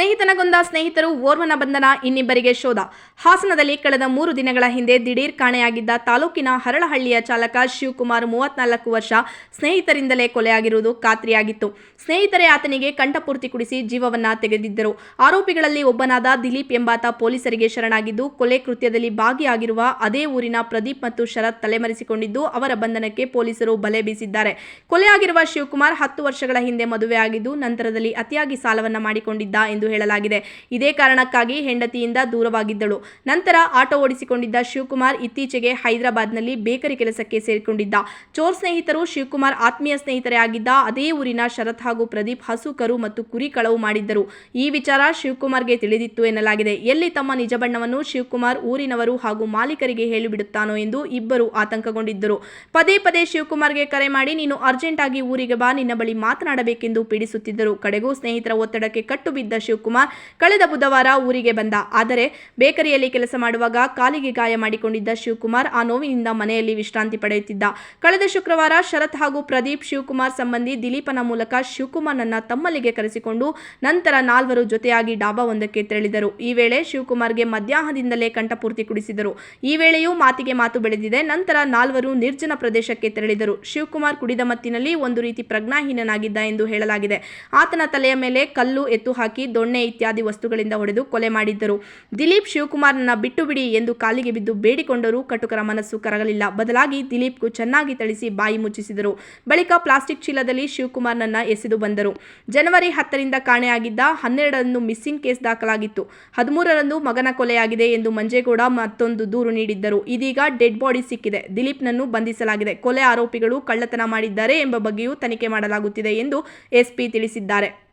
ಸ್ನೇಹಿತನಗೊಂದ ಸ್ನೇಹಿತರು, ಓರ್ವನ ಬಂಧನ ಇನ್ನಿಬ್ಬರಿಗೆ ಶೋಧ. ಹಾಸನದಲ್ಲಿ ಕಳೆದ ಮೂರು ದಿನಗಳ ಹಿಂದೆ ದಿಢೀರ್ ಕಾಣೆಯಾಗಿದ್ದ ತಾಲೂಕಿನ ಹರಳಹಳ್ಳಿಯ ಚಾಲಕ ಶಿವಕುಮಾರ್ ಮೂವತ್ನಾಲ್ಕು ವರ್ಷ ಸ್ನೇಹಿತರಿಂದಲೇ ಕೊಲೆಯಾಗಿರುವುದು ಖಾತ್ರಿಯಾಗಿತ್ತು. ಸ್ನೇಹಿತರೇ ಆತನಿಗೆ ಕಂಠಪೂರ್ತಿ ಕುಡಿಸಿ ಜೀವವನ್ನ ತೆಗೆದಿದ್ದರು. ಆರೋಪಿಗಳಲ್ಲಿ ಒಬ್ಬನಾದ ದಿಲೀಪ್ ಎಂಬಾತ ಪೊಲೀಸರಿಗೆ ಶರಣಾಗಿದ್ದು, ಕೊಲೆ ಕೃತ್ಯದಲ್ಲಿ ಭಾಗಿಯಾಗಿರುವ ಅದೇ ಊರಿನ ಪ್ರದೀಪ್ ಮತ್ತು ಶರತ್ ತಲೆಮರೆಸಿಕೊಂಡಿದ್ದು, ಅವರ ಬಂಧನಕ್ಕೆ ಪೊಲೀಸರು ಬಲೆ ಬೀಸಿದ್ದಾರೆ. ಕೊಲೆಯಾಗಿರುವ ಶಿವಕುಮಾರ್ ಹತ್ತು ವರ್ಷಗಳ ಹಿಂದೆ ಮದುವೆಯಾಗಿದ್ದು, ನಂತರದಲ್ಲಿ ಅತಿಯಾಗಿ ಸಾಲವನ್ನ ಮಾಡಿಕೊಂಡಿದ್ದ ಎಂದು ಹೇಳಲಾಗಿದೆ. ಇದೇ ಕಾರಣಕ್ಕಾಗಿ ಹೆಂಡತಿಯಿಂದ ದೂರವಾಗಿದ್ದಳು. ನಂತರ ಆಟೋ ಓಡಿಸಿಕೊಂಡಿದ್ದ ಶಿವಕುಮಾರ್ ಇತ್ತೀಚೆಗೆ ಹೈದರಾಬಾದ್ನಲ್ಲಿ ಬೇಕರಿ ಕೆಲಸಕ್ಕೆ ಸೇರಿಕೊಂಡಿದ್ದ. ಚೋರ್ ಸ್ನೇಹಿತರು ಶಿವಕುಮಾರ್ ಆತ್ಮೀಯ ಸ್ನೇಹಿತರೇ ಆಗಿದ್ದ ಅದೇ ಊರಿನ ಶರತ್ ಹಾಗೂ ಪ್ರದೀಪ್ ಹಸು ಕರು ಮತ್ತು ಕುರಿ ಕಳವು ಮಾಡಿದ್ದರು. ಈ ವಿಚಾರ ಶಿವಕುಮಾರ್ಗೆ ತಿಳಿದಿತ್ತು ಎನ್ನಲಾಗಿದೆ. ಎಲ್ಲಿ ತಮ್ಮ ನಿಜ ಬಣ್ಣವನ್ನು ಶಿವಕುಮಾರ್ ಊರಿನವರು ಹಾಗೂ ಮಾಲೀಕರಿಗೆ ಹೇಳಿಬಿಡುತ್ತಾನೋ ಎಂದು ಇಬ್ಬರು ಆತಂಕಗೊಂಡಿದ್ದರು. ಪದೇ ಪದೇ ಶಿವಕುಮಾರ್ಗೆ ಕರೆ ಮಾಡಿ, ನೀನು ಅರ್ಜೆಂಟ್ ಆಗಿ ಊರಿಗೆ ಬಾ, ನಿನ್ನ ಬಳಿ ಮಾತನಾಡಬೇಕೆಂದು ಪೀಡಿಸುತ್ತಿದ್ದರು. ಕಡೆಗೂ ಸ್ನೇಹಿತರ ಒತ್ತಡಕ್ಕೆ ಕಟ್ಟು ಬಿದ್ದ ಶಿವಕುಮಾರ್ ಕಳೆದ ಬುಧವಾರ ಊರಿಗೆ ಬಂದ. ಆದರೆ ಬೇಕರಿಯಲ್ಲಿ ಕೆಲಸ ಮಾಡುವಾಗ ಕಾಲಿಗೆ ಗಾಯ ಮಾಡಿಕೊಂಡಿದ್ದ ಶಿವಕುಮಾರ್ ಆ ನೋವಿನಿಂದ ಮನೆಯಲ್ಲಿ ವಿಶ್ರಾಂತಿ ಪಡೆಯುತ್ತಿದ್ದ. ಕಳೆದ ಶುಕ್ರವಾರ ಶರತ್ ಹಾಗೂ ಪ್ರದೀಪ್ ಶಿವಕುಮಾರ್ ಸಂಬಂಧಿ ದಿಲೀಪನ ಮೂಲಕ ಶಿವಕುಮಾರ್ನನ್ನ ತಮ್ಮಲ್ಲಿಗೆ ಕರೆಸಿಕೊಂಡು ನಂತರ ನಾಲ್ವರು ಜೊತೆಯಾಗಿ ಡಾಬಾವೊಂದಕ್ಕೆ ತೆರಳಿದರು. ಈ ವೇಳೆ ಶಿವಕುಮಾರ್ಗೆ ಮಧ್ಯಾಹ್ನದಿಂದಲೇ ಕಂಠಪೂರ್ತಿ ಕುಡಿಸಿದರು. ಈ ವೇಳೆಯೂ ಮಾತಿಗೆ ಮಾತು ಬೆಳೆದಿದೆ. ನಂತರ ನಾಲ್ವರು ನಿರ್ಜನ ಪ್ರದೇಶಕ್ಕೆ ತೆರಳಿದರು. ಶಿವಕುಮಾರ್ ಕುಡಿದ ಮತ್ತಿನಲ್ಲಿ ಒಂದು ರೀತಿ ಪ್ರಜ್ಞಾಹೀನನಾಗಿದ್ದ ಎಂದು ಹೇಳಲಾಗಿದೆ. ಆತನ ತಲೆಯ ಮೇಲೆ ಕಲ್ಲು ಎತ್ತು ಹಾಕಿ ದೊಣ್ಣೆ ಇತ್ಯಾದಿ ವಸ್ತುಗಳಿಂದ ಹೊಡೆದು ಕೊಲೆ ಮಾಡಿದ್ದರು. ದಿಲೀಪ್ ಶಿವಕುಮಾರ್ನನ್ನ ಬಿಟ್ಟು ಬಿಡಿ ಎಂದು ಕಾಲಿಗೆ ಬಿದ್ದು ಬೇಡಿಕೊಂಡರೂ ಕಟುಕರ ಮನಸ್ಸು ಕರಗಲಿಲ್ಲ. ಬದಲಾಗಿ ದಿಲೀಪ್ಗೂ ಚೆನ್ನಾಗಿ ಥಳಿಸಿ ಬಾಯಿ ಮುಚ್ಚಿಸಿದರು. ಬಳಿಕ ಪ್ಲಾಸ್ಟಿಕ್ ಚೀಲದಲ್ಲಿ ಶಿವಕುಮಾರ್ನನ್ನ ಎಸೆದು ಬಂದರು. ಜನವರಿ ಹತ್ತರಿಂದ ಕಾಣೆಯಾಗಿದ್ದ ಹನ್ನೆರಡರಂದು ಮಿಸ್ಸಿಂಗ್ ಕೇಸ್ ದಾಖಲಾಗಿತ್ತು. ಹದಿಮೂರರಂದು ಮಗನ ಕೊಲೆಯಾಗಿದೆ ಎಂದು ಮಂಜೇಗೌಡ ಮತ್ತೊಂದು ದೂರು ನೀಡಿದ್ದರು. ಇದೀಗ ಡೆಡ್ ಬಾಡಿ ಸಿಕ್ಕಿದೆ. ದಿಲೀಪ್ನನ್ನು ಬಂಧಿಸಲಾಗಿದೆ. ಕೊಲೆ ಆರೋಪಿಗಳು ಕಳ್ಳತನ ಮಾಡಿದ್ದಾರೆ ಎಂಬ ಬಗ್ಗೆಯೂ ತನಿಖೆ ಮಾಡಲಾಗುತ್ತಿದೆ ಎಂದು ಎಸ್ಪಿ ತಿಳಿಸಿದ್ದಾರೆ.